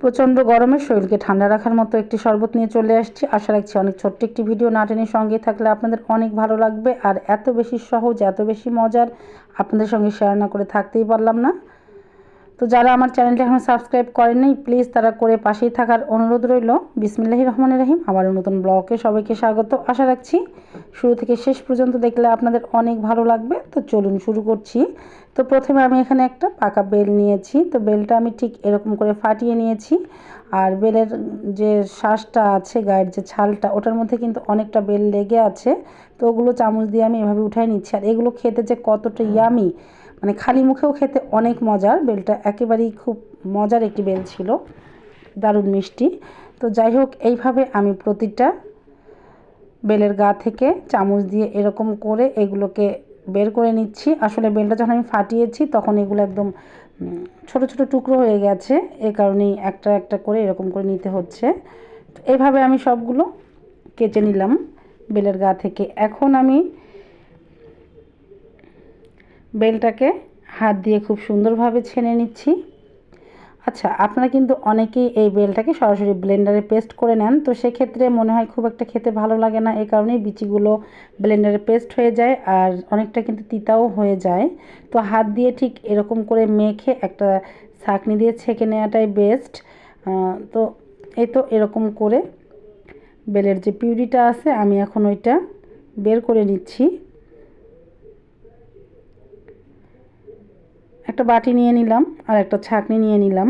প্রচণ্ড গরমে শরীরকে ঠান্ডা রাখার মতো একটি শরবত নিয়ে চলে আসছি। আশা রাখছি অনেক ছোট্ট একটি ভিডিও নাটেনের সঙ্গে থাকলে আপনাদের অনেক ভালো লাগবে। আর এত বেশি সহজ, এত বেশি মজার আপনাদের সঙ্গে শেয়ার না করে থাকতেই পারলাম না। তো যারা আমার চ্যানেলটি এখন সাবস্ক্রাইব করেননি, প্লিজ তারা করে পাশেই থাকার অনুরোধ রইল। বিসমিল্লাহি রহমান রহিম। আবারও নতুন ব্লগে সবাইকে স্বাগত। আশা রাখছি শুরু থেকে শেষ পর্যন্ত দেখলে আপনাদের অনেক ভালো লাগবে। তো চলুন শুরু করছি। তো প্রথমে আমি এখানে একটা পাকা বেল নিয়েছি। তো বেলটা আমি ঠিক এরকম করে ফাটিয়ে নিয়েছি। আর বেলের যে শ্বাসটা আছে, গায়ের যে ছালটা, ওটার মধ্যে কিন্তু অনেকটা বেল লেগে আছে। তো ওগুলো চামচ দিয়ে আমি এভাবে উঠাই নিচ্ছি। আর এগুলো খেতে যে কতটা ইয়ামি মানে খালি মুখেও খেতে অনেক মজার। বেলটা একেবারেই খুব মজার একটি বেল ছিল। দারুণ মিষ্টি। তো যাই হোক, এইভাবে আমি প্রতিটা বেলের গা থেকে চামচ দিয়ে এরকম করে এগুলোকে বের করে নিচ্ছি। আসলে বেলটা যখন আমি ফাটিয়েছি, তখন এগুলো একদম ছোট ছোট টুকরো হয়ে গেছে। এ কারণেই একটা একটা করে এরকম করে নিতে হচ্ছে। এইভাবে আমি সবগুলো কেচে নিলাম বেলের গা থেকে। এখন আমি বেলটাকে হাত দিয়ে খুব সুন্দরভাবে ছেনে নিচ্ছি। আচ্ছা আপনারা কিন্তু অনেকেই এই বেলটাকে সরাসরি ব্লেন্ডারে পেস্ট করে নেন। তো সেক্ষেত্রে মনে হয় খুব একটা খেতে ভালো লাগে না এই কারণেই বিচিগুলো ব্লেন্ডারে পেস্ট হয়ে যায় আর অনেকটা কিন্তু তিতাও হয়ে যায়। তো হাত দিয়ে ঠিক এরকম করে মেখে একটা ছাঁকনি দিয়ে ছেঁকে নেওয়াটাই বেস্ট তো এই তো এরকম করে বেলের যে পিউরিটা আছে, আমি এখন ওইটা বের করে নিচ্ছি। একটা বাটি নিয়ে নিলাম আর একটা ছাঁকনি নিয়ে নিলাম।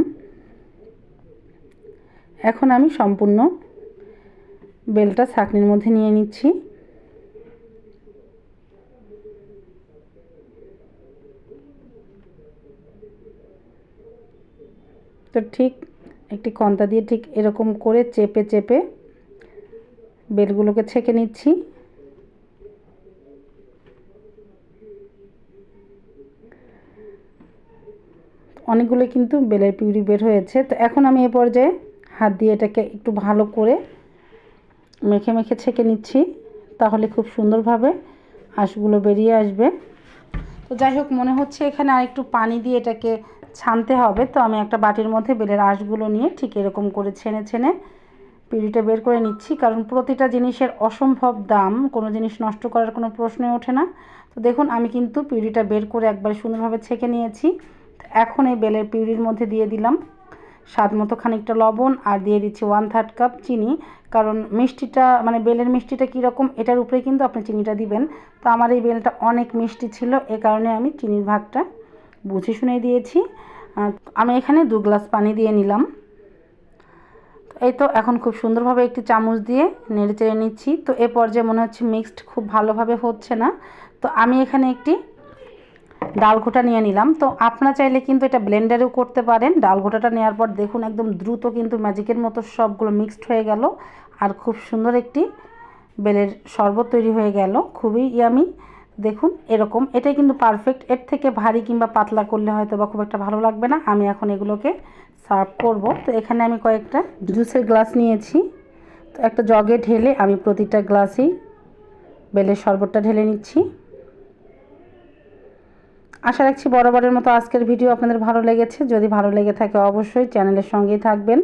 এখন আমি সম্পূর্ণ বেলটা ছাঁকনির মধ্যে নিয়ে নিচ্ছি। তো ঠিক একটি কন্তা দিয়ে ঠিক এরকম করে চেপে চেপে বেলগুলোকে ছেঁকে নিচ্ছি। অনেকগুলো কিন্তু বেলের পিউরি বের হয়েছে। তো এখন আমি এ পর্যায়ে হাত দিয়ে এটাকে একটু ভালো করে মেখে মেখে ছেঁকে নিচ্ছি, তাহলে খুব সুন্দরভাবে আঁশগুলো বেরিয়ে আসবে। তো যাই হোক, মনে হচ্ছে এখানে আর একটু পানি দিয়ে এটাকে ছানতে হবে। তো আমি একটা বাটির মধ্যে বেলের আঁশগুলো নিয়ে ঠিক এরকম করে ছেনে ছেনে পিউরিটা বের করে নিচ্ছি। কারণ প্রতিটা জিনিসের অসম্ভব দাম, কোনো জিনিস নষ্ট করার কোনো প্রশ্নই ওঠে না। তো দেখুন, আমি কিন্তু পিউরিটা বের করে একবার সুন্দরভাবে ছেঁকে নিয়েছি। এখন এই বেলের পিউরির মধ্যে দিয়ে দিলাম স্বাদ মতো খানিকটা লবণ আর দিয়ে দিচ্ছি ওয়ান থার্ড কাপ চিনি। কারণ মিষ্টিটা মানে বেলের মিষ্টিটা কীরকম, এটার উপরে কিন্তু আপনি চিনিটা দিবেন। তো আমার এই বেলটা অনেক মিষ্টি ছিল, এ কারণে আমি চিনির ভাগটা বুঝে শুনে দিয়েছি। আমি এখানে দু গ্লাস পানি দিয়ে নিলাম। এই তো এখন খুব সুন্দরভাবে একটি চামচ দিয়ে নেড়ে চেড়ে নিচ্ছি। তো এ পর্যায়ে মনে হচ্ছে মিক্সড খুব ভালোভাবে হচ্ছে না। তো আমি এখানে একটি ডাল ঘোটা নিয়ে নিলাম। তো আপনারা চাইলে কিন্তু এটা ব্লেন্ডারেও করতে পারেন। ডাল ঘোটাটা নেওয়ার পর দেখুন একদম দ্রুত কিন্তু ম্যাজিকের মতো সবগুলো মিক্সড হয়ে গেল। আর খুব সুন্দর একটি বেলের শরবত তৈরি হয়ে গেল। খুবই ইয়ামি। দেখুন, এরকম। এটাই কিন্তু পারফেক্ট এর থেকে ভারী কিংবা পাতলা করলে হয়তো বা খুব একটা ভালো লাগবে না। আমি এখন এগুলোকে সার্ভ করব। তো এখানে আমি কয়েকটা জুসের গ্লাস নিয়েছি। তো একটা জগে ঢেলে আমি প্রতিটা গ্লাসেই বেলের শরবতটা ঢেলে নিচ্ছি। আশা রাখছি বরাবরের মতো আজকের ভিডিও আপনাদের ভালো লেগেছে। যদি ভালো লেগে থাকে অবশ্যই চ্যানেলের সঙ্গেই থাকবেন।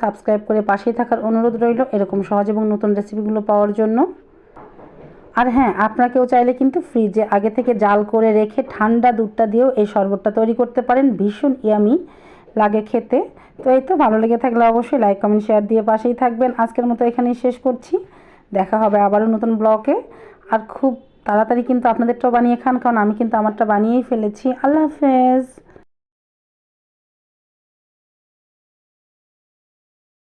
সাবস্ক্রাইব করে পাশেই থাকার অনুরোধ রইল এরকম সহজ এবং নতুন রেসিপিগুলো পাওয়ার জন্য। আর হ্যাঁ আপনাকেও চাইলে কিন্তু ফ্রিজে আগে থেকে জাল করে রেখে ঠান্ডা দুধটা দিয়েও এই শরবতটা তৈরি করতে পারেন। ভীষণ ইয়ামি লাগে খেতে। তো এই তো, ভালো লেগে থাকলে অবশ্যই লাইক, কমেন্ট, শেয়ার দিয়ে পাশেই থাকবেন। আজকের মতো এখানেই শেষ করছি। দেখা হবে আবারও নতুন ব্লগে। আর খুব তাড়াতাড়ি কিন্তু আপনাদেরটাও বানিয়ে খান কারণ আমি কিন্তু আমারটা বানিয়েই ফেলেছি। আল্লাহ হাফেজ।